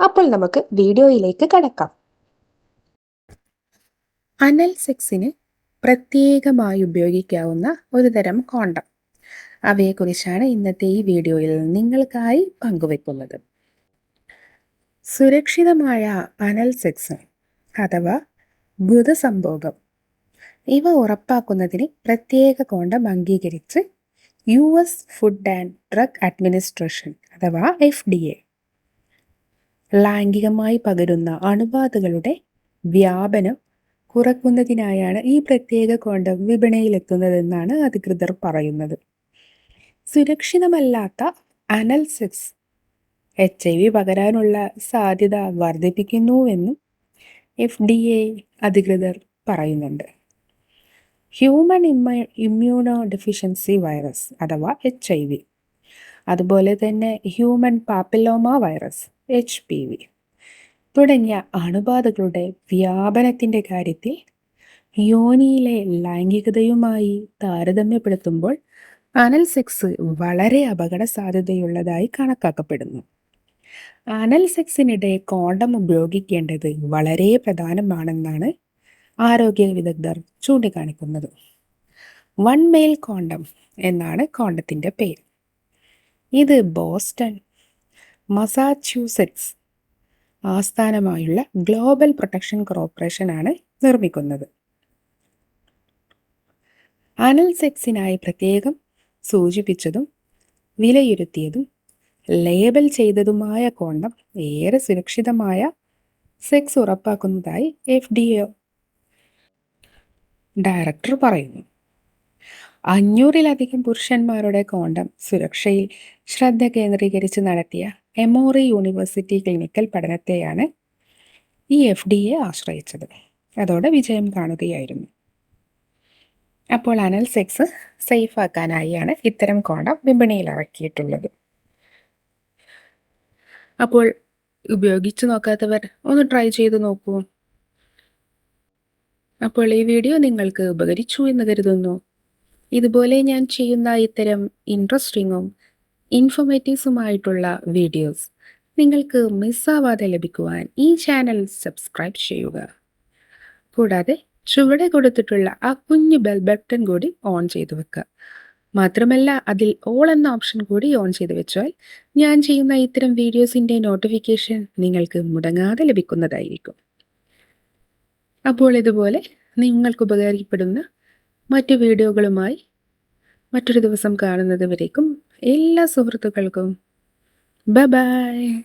അപ്പോൾ നമുക്ക് വീഡിയോയിലേക്ക് കടക്കാം. അനൽ സെക്സിന് പ്രത്യേകമായി ഉപയോഗിക്കാവുന്ന ഒരു തരം കോണ്ടം. അവയെക്കുറിച്ചാണ് ഇന്നത്തെ ഈ വീഡിയോയിൽ നിങ്ങൾക്കായി പങ്കുവെക്കുന്നത് സുരക്ഷിതമായ അനൽ സെക്സ് അഥവാ ബുധസംഭോഗം ഇവ ഉറപ്പാക്കുന്നതിന് പ്രത്യേക കോണ്ടം അംഗീകരിച്ച് U S food and drug administration അഥവാ എഫ് ഡി എ ലൈംഗികമായി പകരുന്ന അണുബാധകളുടെ വ്യാപനം കുറക്കുന്നതിനായാണ് ഈ പ്രത്യേക കോണ്ടം വിപണിയിലെത്തുന്നതെന്നാണ് അധികൃതർ പറയുന്നത്. സുരക്ഷിതമല്ലാത്ത anal sex H I V പകരാനുള്ള സാധ്യത വർദ്ധിപ്പിക്കുന്നുവെന്നും എഫ് ഡി എ അധികൃതർ പറയുന്നുണ്ട്. ഹ്യൂമൻ ഇമ്മ ഇമ്മ്യൂണോ ഡെഫിഷ്യൻസി വൈറസ് അഥവാ എച്ച് ഐ വി. അതുപോലെ തന്നെ human papilloma virus. H P V തുടങ്ങിയ അണുബാധകളുടെ വ്യാപനത്തിന്റെ കാര്യത്തിൽ യോനിയിലെ ലൈംഗികതയുമായി താരതമ്യപ്പെടുത്തുമ്പോൾ അനൽ സെക്സ് വളരെ അപകട സാധ്യതയുള്ളതായി കണക്കാക്കപ്പെടുന്നു. അനൽ സെക്സിനിടെ കോണ്ടം ഉപയോഗിക്കേണ്ടത് വളരെ പ്രധാനമാണെന്നാണ് ആരോഗ്യ വിദഗ്ധർ ചൂണ്ടിക്കാണിക്കുന്നത്. വൺ മെയിൽ കോണ്ടം എന്നാണ് കോണ്ടത്തിന്റെ പേര്. ഇത് ബോസ്റ്റൺ മസാച്യൂസെറ്റ്സ് ആസ്ഥാനമായുള്ള ഗ്ലോബൽ പ്രൊട്ടക്ഷൻ കോർപ്പറേഷനാണ് നിർമ്മിക്കുന്നത്. അനൽ സെക്സിനായി പ്രത്യേകം സൂചിപ്പിച്ചതും വിലയിരുത്തിയതും ലേബൽ ചെയ്തതുമായ കോണ്ടം ഏറെ സുരക്ഷിതമായ സെക്സ് ഉറപ്പാക്കുന്നതായി എഫ് ഡി എ ഡയറക്ടർ പറയുന്നു. അഞ്ഞൂറിലധികം പുരുഷന്മാരുടെ കോണ്ടം സുരക്ഷയിൽ ശ്രദ്ധ കേന്ദ്രീകരിച്ച് നടത്തിയ എമോറി യൂണിവേഴ്സിറ്റി ക്ലിനിക്കൽ പഠനത്തെയാണ് ഈ എഫ് ഡി എ ആശ്രയിച്ചത്. അതോടെ വിജയം കാണുകയായിരുന്നു. അപ്പോൾ അനൽ സെക്സ് സേഫ് ആക്കാനായിയാണ് ഇത്തരം കോണ്ടം വിപണിയിൽ ഇറക്കിയിട്ടുള്ളത്. അപ്പോൾ ഉപയോഗിച്ച് നോക്കാത്തവർ ഒന്ന് ട്രൈ ചെയ്ത് നോക്കൂ. അപ്പോൾ ഈ വീഡിയോ നിങ്ങൾക്ക് ഉപകരിച്ചു എന്ന് കരുതുന്നു. ഇതുപോലെ ഞാൻ ചെയ്യുന്ന ഇത്തരം ഇൻട്രസ്റ്റിങ്ങും ഇൻഫോർമേറ്റീവ്സുമായിട്ടുള്ള വീഡിയോസ് നിങ്ങൾക്ക് മിസ്സാവാതെ ലഭിക്കുവാൻ ഈ ചാനൽ സബ്സ്ക്രൈബ് ചെയ്യുക. കൂടാതെ ചുവടെ കൊടുത്തിട്ടുള്ള ആ കുഞ്ഞു ബെൽ ബട്ടൺ കൂടി ഓൺ ചെയ്തു വെക്കുക. മാത്രമല്ല അതിൽ ഓൾ എന്ന ഓപ്ഷൻ കൂടി ഓൺ ചെയ്തു വെച്ചാൽ ഞാൻ ചെയ്യുന്ന ഇത്തരം വീഡിയോസിന്റെ നോട്ടിഫിക്കേഷൻ നിങ്ങൾക്ക് മുടങ്ങാതെ ലഭിക്കുന്നതായിരിക്കും. അപ്പോൾ ഇതുപോലെ നിങ്ങൾക്ക് ഉപകാരപ്പെടുന്ന മറ്റു വീഡിയോകളുമായി മറ്റൊരു ദിവസം കാണുന്നത് വരേക്കും എല്ലാ സുഹൃത്തുക്കൾക്കും. ബ ബൈ